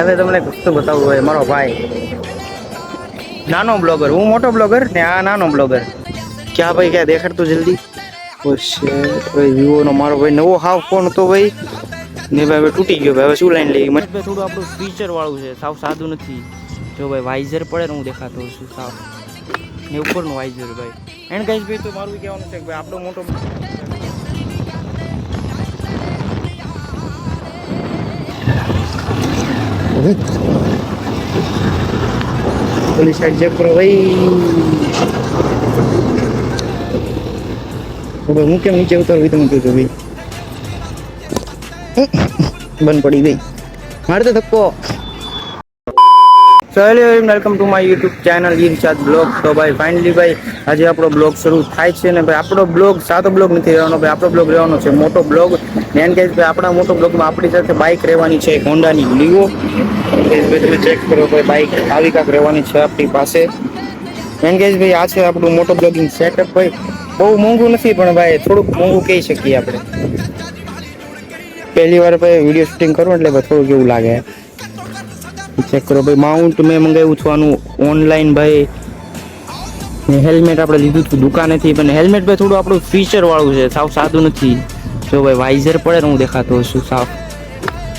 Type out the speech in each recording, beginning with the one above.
હવે તમને વસ્તુ બતાવવું હોય, મારો ભાઈ. નાનો બ્લોગર, હું મોટો બ્લોગર ને આ નાનો બ્લોગર. ક્યાં ભાઈ, ક્યાં દેખાડતું જલ્દી? ભાઈ વિવો નો મારો ભાઈ નવો હાવ ફોન હતો ભાઈ. ને ભાઈ હવે તૂટી ગયો ભાઈ, હવે શું લાઈન લઈ મને થોડું આપણું ફીચર વાળું છે, સાવ સાદું નથી. જો ભાઈ વાઇઝર પડે ને હું દેખાતો છું, સાવ. ને ઉપરનું વાઇઝર ભાઈ. એન્ડ ગાઈઝ ભાઈ, તો મારું કહેવાનું છે કે ભાઈ, આપણો મોટો ઓલી સાઈડ કરો ભાઈ હું કેમ નીચે ઉતરવી તમે કહેજો ભાઈ બંધ પડી ગઈ મારે તો ધક્કો so hello welcome to my YouTube channel Irshad vlog તો ભાઈ ફાઇનલી ભાઈ આજે આપણો બ્લોગ શરૂ થાય છે ને ભાઈ, આપણો બ્લોગ સાદો બ્લોગ નથી રહેવાનો ભાઈ, આપણો બ્લોગ રહેવાનો છે મોટો બ્લોગ મેન કે ભાઈ, આપણા મોટો બ્લોગમાં આપણી સાથે બાઇક રહેવાની છે હોન્ડાની લીવો તમે ચેક કરો ભાઈ બાઇક આવી કાંક રહેવાની છે આપણી પાસે. મેન કે ભાઈ, આ છે આપણું મોટો બ્લોગિંગ સેટઅપ ભાઈ. બહુ મોંઘું નથી, પણ ભાઈ, થોડુંક મોંઘું કહી શકીએ આપણે. પહેલી વાર, ભાઈ વીડિયો શૂટિંગ કરું એટલે થોડુંક એવું લાગે. ચેક કરો ભાઈ માઉન્ટ મેં મંગાવ્યું છું આનું ઓનલાઈન ભાઈ. ને હેલ્મેટ આપણે લીધું હતું દુકાનેથી, પણ હેલ્મેટ ભાઈ થોડું આપણું ફીચરવાળું છે, સાવ સાદું નથી. જો ભાઈ વાઇઝર પડે હું દેખાતો છું સાવ.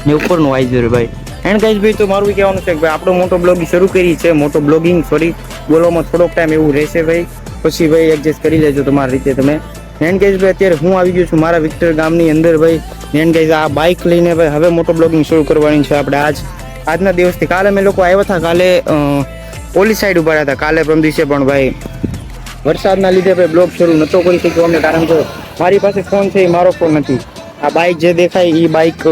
ને ઉપરનું વાઇઝર ભાઈ. એન્ડ ગાઈઝ ભાઈ, તો મારું કહેવાનું છે કે ભાઈ, આપણો મોટો બ્લોગિંગ શરૂ કરી છે. મોટો બ્લોગિંગ સોરી બોલવામાં થોડોક ટાઈમ એવું રહેશે ભાઈ. પછી ભાઈ એડજસ્ટ કરી લેજો તમારી રીતે તમે. એન્ડ ગાઈઝ ભાઈ, અત્યારે હું આવી ગયો છું મારા વિક્ટર ગામની અંદર ભાઈ. એન્ડ ગાઈઝ આ બાઇક લઈને ભાઈ, હવે મોટો બ્લોગિંગ શરૂ કરવાની છે આપણે આજ. આજના દિવસથી કાલે અમે લોકો આવ્યા હતા, કાલે ઓલી સાઈડ ઊભા હતા. કાલે પ્રમ દિવસે પણ ભાઈ વરસાદના લીધે ભાઈ બ્લોક શરૂ નહોતો કરી શક્યો અમને, કારણ કે મારી પાસે ફોન છે, એ મારો ફોન નથી. આ બાઇક જે દેખાય એ બાઇક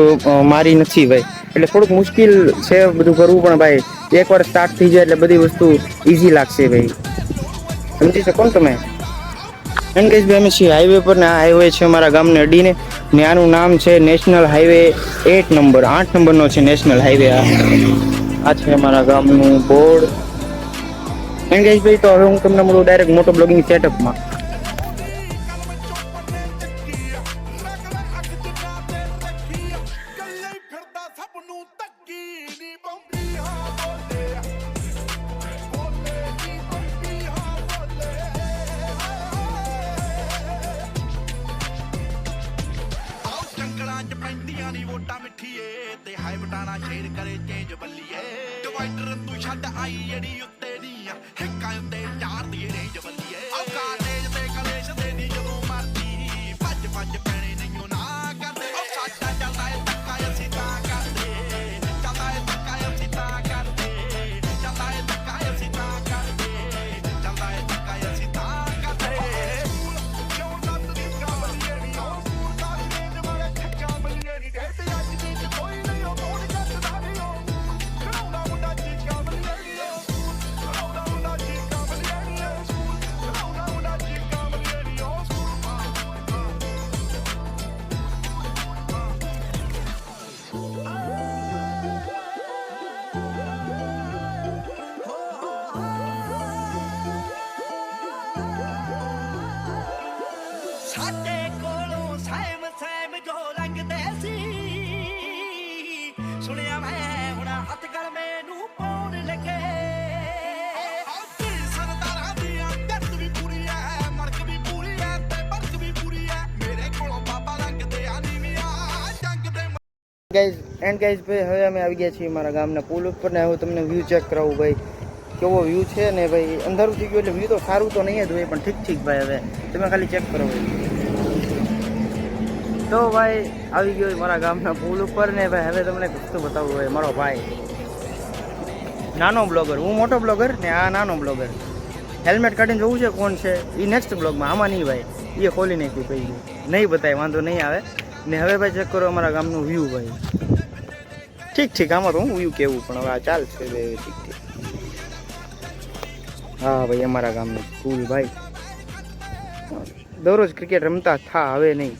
મારી નથી ભાઈ. એટલે થોડુંક મુશ્કેલ છે બધું કરવું, પણ ભાઈ એકવાર સ્ટાર્ટ થઈ જાય એટલે બધી વસ્તુ ઇઝી લાગશે ભાઈ. સમજી શકો ને તમે? એમ ભાઈ, અમે છીએ હાઈવે પર ને આ હાઈવે છે અમારા ગામને અડીને. ને આનું નામ છે નેશનલ હાઈવે એટ નંબર. આઠ નંબરનો છે નેશનલ હાઈવે આ. આ છે અમારા ગામનું બોર્ડ. કહીશ ભાઈ, તો હવે હું તમને મળું ડાયરેક્ટ મોટો બ્લોગિંગ સેટઅપમાં. ਛੱਡ ਆਈ ਅੜੀ ਉੱਤੇ ਦੀਆਂ ਹਿੱਕਾਂ ਉੱਤੇ ਜਾ ગાઈઝ એન્ડ ગાઈઝ ભાઈ, હવે અમે આવી ગયા છીએ મારા ગામના પુલ ઉપર ને હવે તમને વ્યૂ ચેક કરાવું, ભાઈ. કેવો વ્યૂ છે ને ભાઈ, અંધારું થઈ ગયું એટલે વ્યૂ તો સારું તો નહીં જ હોય, પણ ઠીક ઠીક ભાઈ હવે. તમે ખાલી ચેક કરો, ભાઈ. તો ભાઈ, આવી ગયો મારા ગામના પુલ ઉપર ને ભાઈ, હવે તમને કશું બતાવવું હોય, મારો ભાઈ. નાનો બ્લોગર હું મોટો બ્લોગર ને આ નાનો બ્લોગર હેલ્મેટ કાઢીને જોવું છે કોણ છે? એ નેક્સ્ટ બ્લોગમાં આમાં નહીં ભાઈ એ ખોલી નાખ્યું, ભાઈ. નહીં બતાય, વાંધો નહીં આવે. ને હવે ભાઈ ચેક કરો અમારા ગામનું વ્યૂ ભાઈ. ઠીક ઠીક તો હું વ્યૂ કેવું, પણ હવે આ ચાલશે ઠીક ઠીક. હા ભાઈ, અમારા ગામનું સ્કૂલ ભાઈ. દરરોજ ક્રિકેટ રમતા થા હવે નહીં.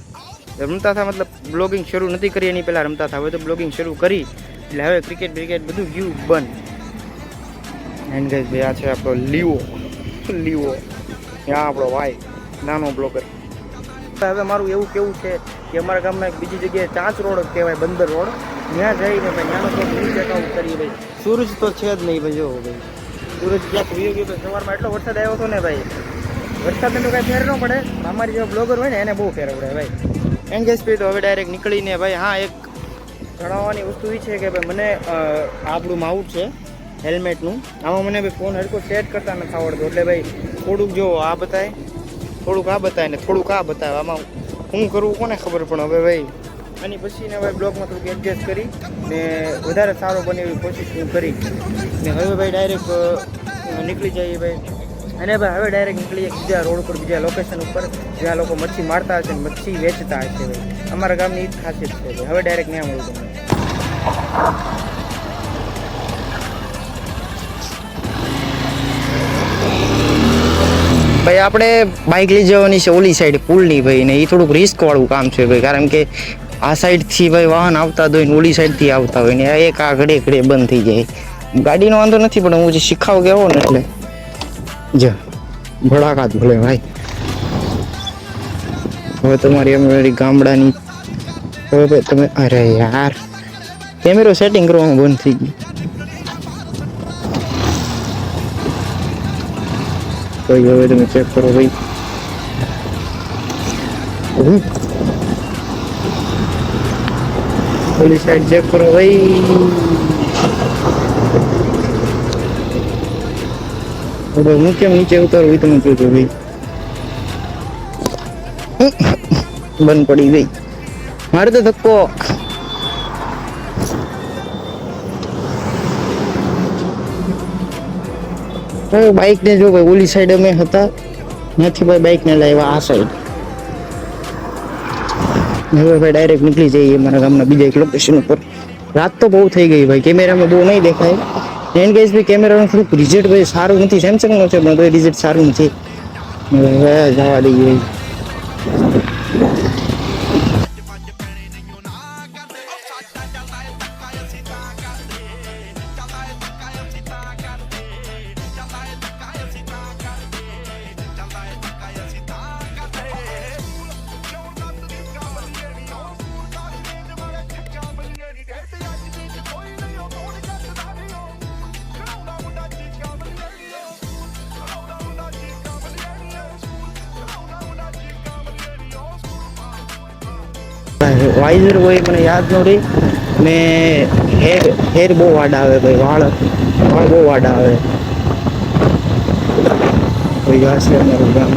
રમતા થા મતલબ બ્લોગિંગ શરૂ નથી કરી, એની પહેલાં રમતા થા. હવે તો બ્લોગિંગ શરૂ કરી, એટલે હવે ક્રિકેટ બ્રિકેટ બધું વ્યૂ બંધ. એન્ડ ગાઈઝ ભાઈ, આ છે આપણો લીવો. લીવો. ત્યાં આપણો ભાઈ, નાનો બ્લોગર હવે મારું એવું કેવું છે કે અમારા ગામમાં એક બીજી જગ્યાએ ચાંચ રોડ કહેવાય, બંદર રોડ. ત્યાં જઈને ભાઈ ત્યાંનો તો કરી ભાઈ. સૂરજ તો છે જ નહીં ભાઈ, જો ભાઈ. સૂરજ ક્યાંક વ્યૂ ગયો ભાઈ સવારમાં એટલો વરસાદ આવ્યો હતો ને ભાઈ. વરસાદને તો કાંઈ ફેર ન પડે. અમારી જેવા બ્લોગર હોય ને, એને બહુ ફેર પડે ભાઈ. એનગેસપી તો હવે ડાયરેક્ટ નીકળીને ભાઈ, હા, એક જણાવવાની વસ્તુ એ છે કે ભાઈ મને આપણું માઉટ છે હેલ્મેટનું આમાં મને ભાઈ ફોન હરકો સેટ કરતા નથી આવડતો. એટલે ભાઈ થોડુંક જો આ બતાય. થોડુંક આ બતાય ને થોડુંક આ બતાવે આમાં શું કરવું કોને ખબર? પણ હવે ભાઈ આની પછી ને ભાઈ બ્લોગમાં થોડુંક એડજસ્ટ કરી ને વધારે સારો બને એવી કોશિશ હું કરી. ને હવે ભાઈ ડાયરેક્ટ નીકળી જઈએ ભાઈ. અને ભાઈ હવે ડાયરેક્ટ નીકળીએ બીજા રોડ ઉપર, બીજા લોકેશન ઉપર, જ્યાં લોકો મચ્છી મારતા હશે ને મચ્છી વેચતા હશે ભાઈ. અમારા ગામની ઈ જ ખાસિયત છે હવે ડાયરેક્ટ ત્યાં મળું તમને. ભાઈ, આપણે બાઇક લઈ જવાની છે ઓલી સાઈડ પુલની ભાઈ, ને એ થોડુંક રિસ્ક વાળું કામ છે ભાઈ, કારણ કે આ સાઈડથી ભાઈ વાહન આવતા હોય ને ઓલી સાઈડથી આવતા હોય ને એક આ ઘડે ઘડે બંધ થઈ જાય. ગાડીનો વાંધો નથી, પણ હું જે શીખાવ ગયો ને એટલે. જ, ભડાકાત ભલે ભાઈ. હવે તમારી અમારી ગામડાની હવે ભાઈ તમે અરે યાર. કેમેરો સેટિંગ કરવામાં બંધ થઈ ગયું. તો હવે તમે ચેક કરો ભાઈ. ઓલી સાઈડ ચેક કરો ભાઈ હવે હું કેમ નીચે ઉતારું એ તમે જોજો ભાઈ બંધ પડી ગઈ મારે તો ધક્કો હવે બાઇક ને જો ભાઈ, ઓલી સાઈડ અમે હતા, ત્યાંથી ભાઈ બાઇક ને લાવ્યા આ સાઈડ હવે ભાઈ ડાયરેક્ટ નીકળી જઈએ મારા ગામના બીજા એક લોકેશન ઉપર. રાત તો બહુ થઈ ગઈ ભાઈ, કેમેરામાં બહુ નહીં દેખાય. એન કેસ ભાઈ, કેમેરાનું થોડુંક રિઝલ્ટ ભાઈ સારું નથી સેમસંગનો છે, પણ તો રિઝલ્ટ સારું નથી. હવે જવા દઈએ. વાઇઝર હોય મને યાદ ન રહી. ને હેર હેર બહુ વાડા આવે ભાઈ, વાળ વાળ બહુ વાડા આવે. કોઈ આ છે અમારું ગામ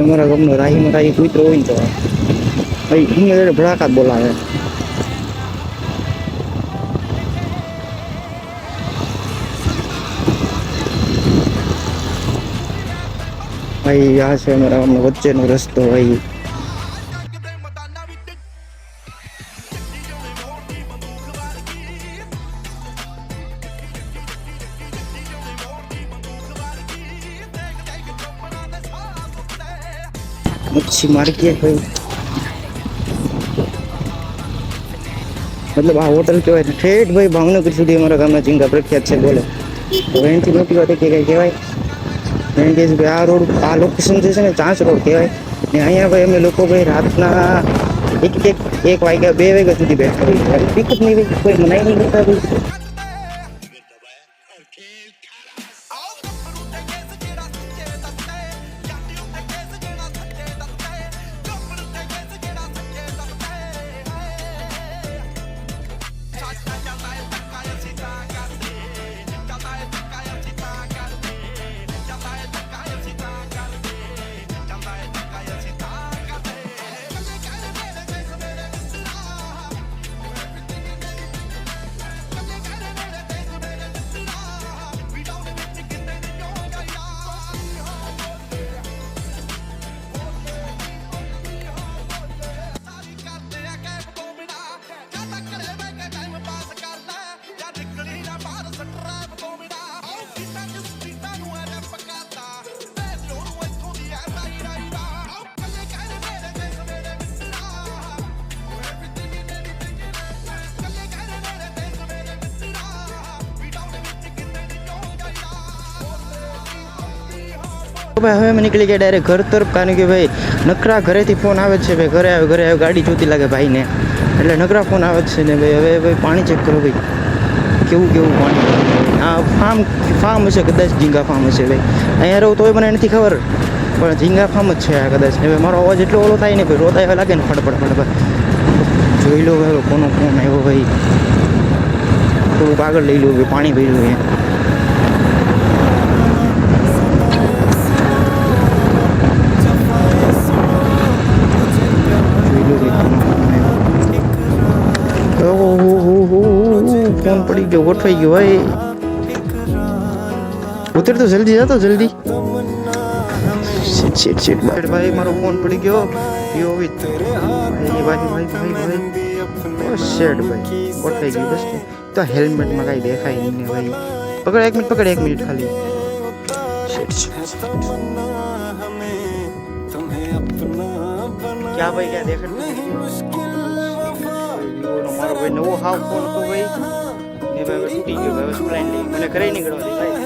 અમારા ગામનો રાહીમાં રાહી કૂતરો હોય ને તો. ભાઈ એની જોડે ભડાકાત બોલાવે. ભાઈ, આ છે મારા અમને વચ્ચેનો રસ્તો ભાઈ. મચ્છી માર્કેટ ભાઈ. મતલબ આ હોટલ કહેવાય ઠેઠ ભાઈ, ભાવનગર સુધી અમારા ગામના ઝીંગા પ્રખ્યાત છે, બોલો. તો એનાથી મોટી વાત કે કઈ કહેવાય? કે ભાઈ આ રોડ, આ લોકેશન જે છે ને, ચાંચ રોડ કહેવાય. ને અહીંયા ભાઈ અમે લોકો ભાઈ રાતના એક એક એક વાગ્યા બે વાગ્યા સુધી બેઠા હોય પિકઅપ નહીં કોઈ મનાઈ નહીં કરતા ભાઈ. ભાઈ હવે મેં નીકળી ગયા ડાયરેક્ટ ઘર તરફ, કારણ કે ભાઈ નકરા ઘરેથી ફોન આવે છે ભાઈ, ઘરે આવે ઘરે આવે, ગાડી જોતી લાગે ભાઈને. એટલે નકરા ફોન આવે છે ને ભાઈ, હવે ભાઈ પાણી ચેક કરો ભાઈ. કેવું કેવું પાણી? આ ફાર્મ ફાર્મ હશે કદાચ, ઝીંગા ફાર્મ હશે ભાઈ. અહીંયા રહું તોય મને નથી ખબર, પણ ઝીંગા ફાર્મ જ છે આ કદાચ. હવે મારો અવાજ એટલો ઓલો થાય ને ભાઈ, રોતા એવા લાગે ને ફટફટ ફટફટ જોઈ લો હવે કોનો ફોન આવ્યો ભાઈ. થોડુંક આગળ લઈ લો ભાઈ, પાણી ભર્યું અહીંયા ગયો ગોઠવાઈ ગયો ભાઈ ઉતર તો જલ્દી જતો જલ્દી શીટ શીટ શીટ ભાઈ ભાઈ મારો ફોન પડી ગયો યો વિથ ભાઈ ભાઈ ભાઈ ભાઈ ભાઈ ઓ શેટ ભાઈ ગોઠવાઈ ગયું બસ તો હેલ્મેટમાં કાંઈ દેખાય નહીં ને ભાઈ પકડ એક મિનિટ પકડ એક મિનિટ ખાલી શેટ શેટ ક્યાં ભાઈ ક્યાં દેખાડતું વિવોનો મારો ભાઈ નવો હાવ ફોન હતો ભાઈ ને ભાઈ હવે તૂટી ગયો હવે